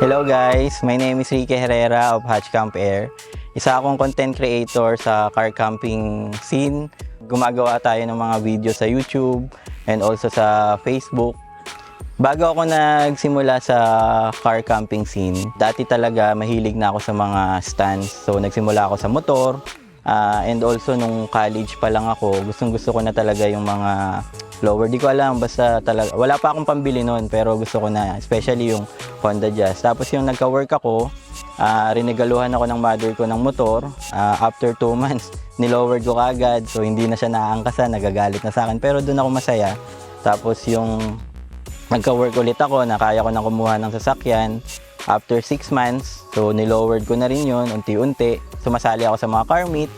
Hello guys, my name is Ricky Herrera of Hatch Camp Air. Isa akong content creator sa car camping scene. Gumagawa tayo ng mga video sa YouTube and also sa Facebook. Bago ako nagsimula sa car camping scene, dati talaga mahilig na ako sa mga stands. So nagsimula ako sa motor ah, and also nung college pa lang ako, gustong gusto ko na talaga yung mga lower. Di ko alam, basta talaga, wala pa akong pambili noon pero gusto ko na, especially yung Honda Jazz. Tapos yung nagka-work ako, ah, rinegaluhan ako ng mother ko ng motor. Ah, after 2 months, nilowered ko kagad. So hindi na siya naangkasan, nagagalit na sa akin. Pero doon ako masaya. Tapos yung nagka-work ulit ako, na kaya ko na kumuha ng sasakyan. After 6 months, so nilowered ko na rin yun, unti-unti. Sumasali ako sa mga car meet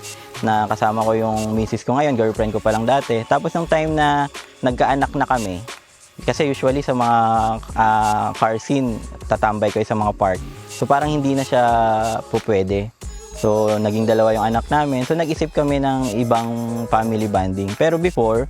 na kasama ko yung misis ko ngayon, girlfriend ko pa lang dati. Tapos nung time na nagkaanak na kami, kasi usually sa mga ah, car scene, tatambay kayo sa mga park. So parang hindi na siya po pwede. So naging dalawa yung anak namin. So nag-isip kami ng ibang family bonding. Pero before,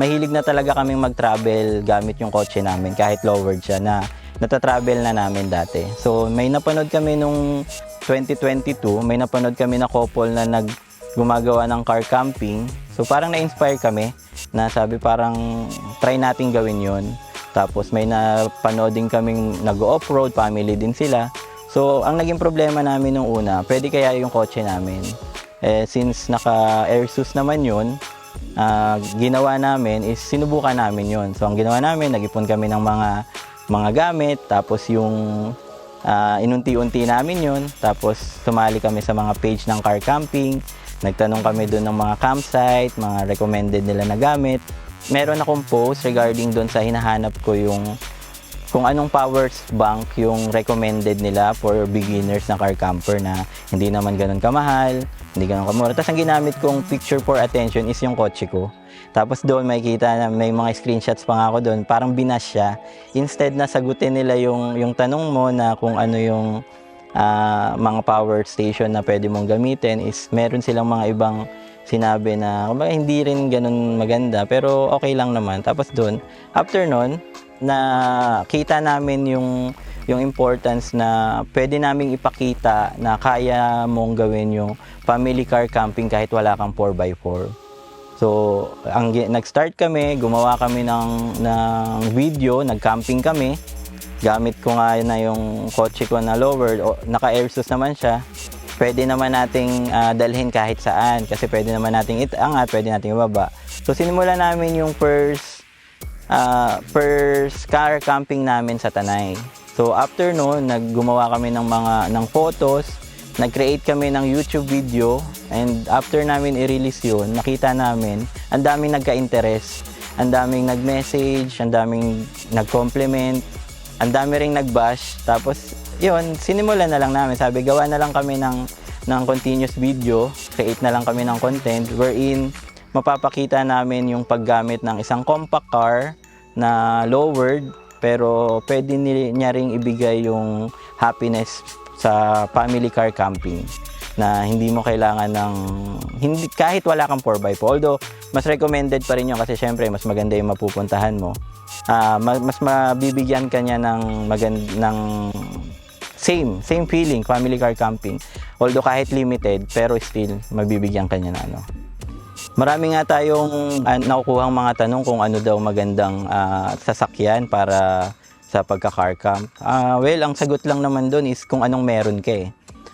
mahilig na talaga kaming mag-travel gamit yung kotse namin kahit lowered siya na natatravel na namin dati. So may napanood kami nung 2022, may napanood kami na couple na nag gumagawa ng car camping. So parang na-inspire kami na sabi parang try nating gawin yon. Tapos may napanood din kaming nag-off-road, family din sila. So ang naging problema namin nung una, pwede kaya yung kotse namin. Eh, since naka-air sus naman yun, ah, ginawa namin is sinubukan namin yon. So ang ginawa namin, nag-ipon kami ng mga mga gamit, tapos yung ah, inunti-unti namin yon. Tapos sumali kami sa mga page ng car camping, nagtanong kami doon ng mga campsite, mga recommended nila na gamit. Meron akong post regarding doon sa hinahanap ko yung kung anong power bank yung recommended nila for beginners na car camper na hindi naman ganun kamahal, hindi ganun kamura. Tapos ang ginamit kong picture for attention is yung kotse ko. Tapos doon makikita na may mga screenshots pa nga ako doon, parang binas siya. Instead na sagutin nila yung, yung tanong mo na kung ano yung ah, mga power station na pwede mong gamitin is meron silang mga ibang sinabi na kumbaga, hindi rin ganun maganda pero okay lang naman. Tapos doon, after nun, na kita namin yung yung importance na pwede naming ipakita na kaya mong gawin yung family car camping kahit wala kang 4x4. So, ang nag-start kami, gumawa kami ng, ng video, nag-camping kami. Gamit ko nga na yung kotse ko na lowered, o, naka-airsus naman siya. Pwede naman nating ah, dalhin kahit saan kasi pwede nating nating itangat, pwede nating ibaba. So, sinimula namin yung first ah, first car camping namin sa Tanay. So after no, naggumawa kami ng mga ng photos, nag-create kami ng YouTube video and after namin i-release 'yun, nakita namin ang daming nagka-interest, ang daming nag-message, ang daming nag-compliment, ang dami ring nag-bash. Tapos 'yun, sinimulan na lang namin. Sabi gawa na lang kami ng ng continuous video, create na lang kami ng content wherein mapapakita namin yung paggamit ng isang compact car na lowered pero pwede ni- niya ring ibigay yung happiness sa family car camping na hindi mo kailangan ng hindi kahit wala kang 4x4 although mas recommended pa rin yun kasi syempre mas maganda yung mapupuntahan mo ma- mas mabibigyan ka niya ng magand ng same same feeling family car camping although kahit limited pero still mabibigyan ka niya na ano Marami nga tayong uh, nakukuhang mga tanong kung ano daw magandang ah, sasakyan para sa pagka-car camp. Ah, well, ang sagot lang naman doon is kung anong meron ka eh.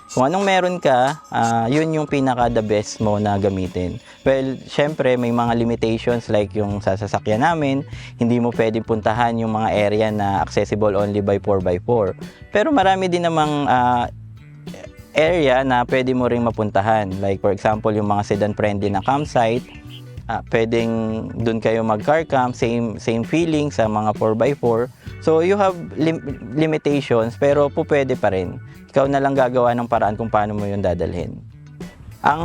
Kung anong meron ka, ah, yun yung pinaka the best mo na gamitin. Well, syempre may mga limitations like yung sa sasakyan namin, hindi mo pwedeng puntahan yung mga area na accessible only by 4x4. Pero marami din namang ah, area na pwede mo ring mapuntahan. Like for example, yung mga sedan friendly na campsite, ah, pwedeng doon kayo mag-car camp, same same feeling sa mga 4x4. So you have lim- limitations pero po pwede pa rin. Ikaw na lang gagawa ng paraan kung paano mo yun dadalhin. Ang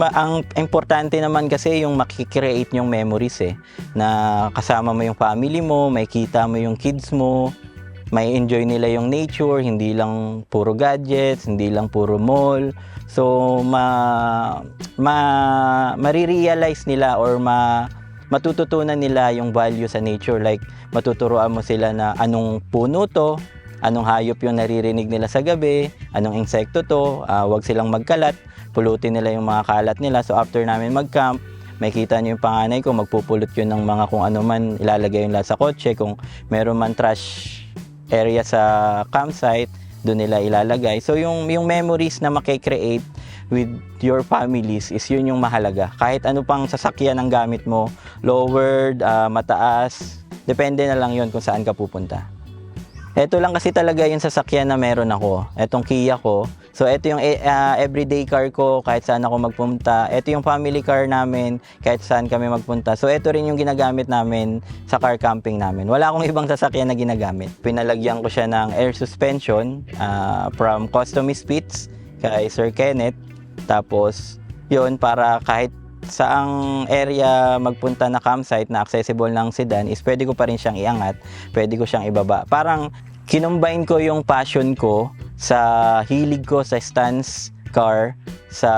ang importante naman kasi yung makikreate yung memories eh na kasama mo yung family mo, may kita mo yung kids mo, may enjoy nila yung nature, hindi lang puro gadgets, hindi lang puro mall. So ma ma marirealize nila or ma matututunan nila yung value sa nature like matuturuan mo sila na anong puno to, anong hayop yung naririnig nila sa gabi, anong insekto to, ah, wag silang magkalat, pulutin nila yung mga kalat nila. So after namin mag-camp, makita niyo yung panganay ko, magpupulot yun ng mga kung ano man ilalagay yung lahat sa kotse, kung meron man trash area sa campsite, doon nila ilalagay. So yung yung memories na makikreate with your families is yun yung mahalaga. Kahit ano pang sasakyan ang gamit mo, lowered, ah, mataas, depende na lang yun kung saan ka pupunta. Ito lang kasi talaga yung sasakyan na meron ako. Etong Kia ko. So ito yung ah, everyday car ko kahit saan ako magpunta. Ito yung family car namin kahit saan kami magpunta. So ito rin yung ginagamit namin sa car camping namin. Wala akong ibang sasakyan na ginagamit. Pinalagyan ko siya ng air suspension ah, from Custom Spits kay Sir Kenneth. Tapos yun para kahit saang area magpunta na campsite na accessible ng sedan is pwede ko pa rin siyang iangat, pwede ko siyang ibaba. Parang kinumbine ko yung passion ko sa hilig ko sa stance car sa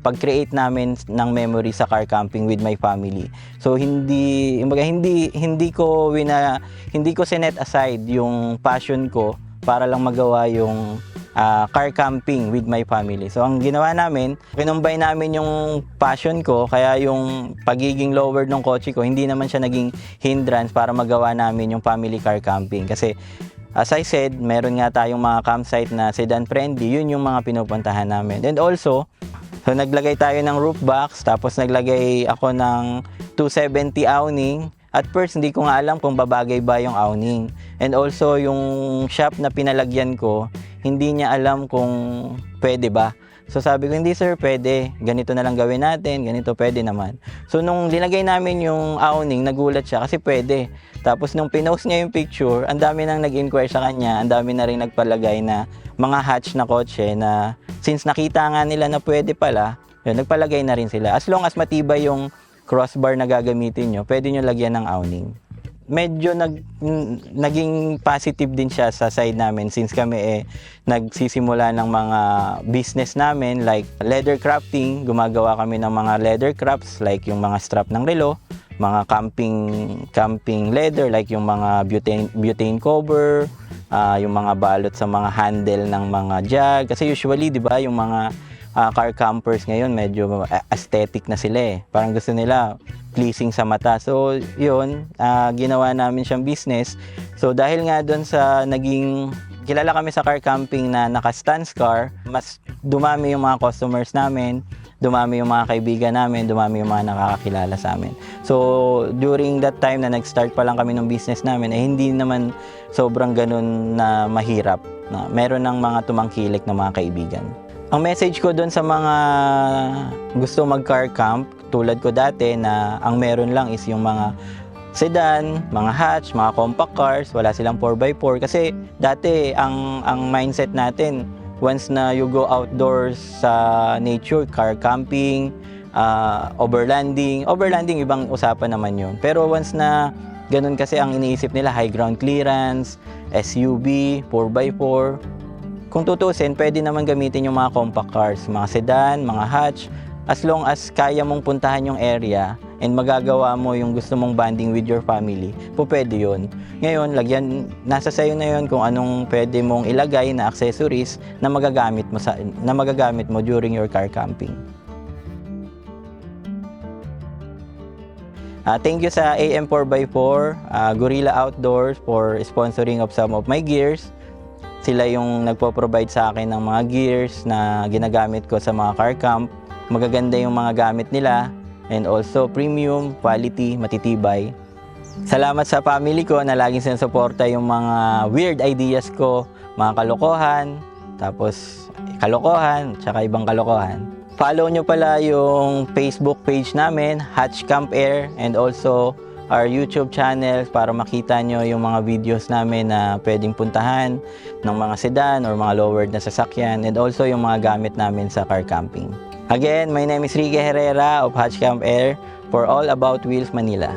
pag-create namin ng memory sa car camping with my family. So hindi kumbaga, hindi hindi ko wina hindi ko sinet aside yung passion ko para lang magawa yung ah, car camping with my family. So ang ginawa namin, kinumbay namin yung passion ko, kaya yung pagiging lowered ng kotse ko, hindi naman siya naging hindrance para magawa namin yung family car camping. Kasi as I said, meron nga tayong mga campsite na sedan friendly, yun yung mga pinupuntahan namin. And also, so naglagay tayo ng roof box, tapos naglagay ako ng 270 awning. At first, hindi ko nga alam kung babagay ba yung awning. And also, yung shop na pinalagyan ko, hindi niya alam kung pwede ba. So sabi ko, hindi sir, pwede. Ganito na lang gawin natin, ganito pwede naman. So nung linagay namin yung awning, nagulat siya kasi pwede. Tapos nung pinost niya yung picture, ang dami nang nag-inquire sa kanya, ang dami na rin nagpalagay na mga hatch na kotse na since nakita nga nila na pwede pala, yun, nagpalagay na rin sila. As long as matibay yung crossbar na gagamitin nyo, pwede nyo lagyan ng awning medyo nag, naging positive din siya sa side namin since kami eh nagsisimula ng mga business namin like leather crafting, gumagawa kami ng mga leather crafts like yung mga strap ng relo, mga camping camping leather like yung mga butane butane cover, ah, yung mga balot sa mga handle ng mga jug kasi usually 'di ba yung mga ah, car campers ngayon medyo a- aesthetic na sila eh. Parang gusto nila pleasing sa mata. So, yun, ah, ginawa namin siyang business. So, dahil nga doon sa naging kilala kami sa car camping na naka-stance car, mas dumami yung mga customers namin, dumami yung mga kaibigan namin, dumami yung mga nakakakilala sa amin. So, during that time na nag-start pa lang kami ng business namin, eh, hindi naman sobrang ganun na mahirap. Na meron ng mga tumangkilik na mga kaibigan. Ang message ko doon sa mga gusto mag-car camp, tulad ko dati na ang meron lang is yung mga sedan, mga hatch, mga compact cars, wala silang 4x4 kasi dati ang ang mindset natin once na you go outdoors sa nature, car camping, ah, overlanding, overlanding ibang usapan naman yun. Pero once na ganun kasi ang iniisip nila high ground clearance, SUV, 4x4, kung tutusin, pwede naman gamitin yung mga compact cars, mga sedan, mga hatch, as long as kaya mong puntahan yung area and magagawa mo yung gusto mong bonding with your family, po pwede yun. Ngayon, lagyan, nasa sayo na yun kung anong pwede mong ilagay na accessories na magagamit mo, sa, na magagamit mo during your car camping. Ah, thank you sa AM4x4, ah, Gorilla Outdoors for sponsoring of some of my gears. Sila yung nagpo-provide sa akin ng mga gears na ginagamit ko sa mga car camp. Magaganda yung mga gamit nila and also premium, quality, matitibay. Salamat sa family ko na laging sinusuporta yung mga weird ideas ko, mga kalokohan, tapos kalokohan, tsaka ibang kalokohan. Follow nyo pala yung Facebook page namin, Hatch Camp Air, and also our YouTube channel para makita nyo yung mga videos namin na pwedeng puntahan ng mga sedan or mga lowered na sasakyan and also yung mga gamit namin sa car camping. Again, my name is Ricky Herrera of Hatch Camp Air for All About Wheels Manila.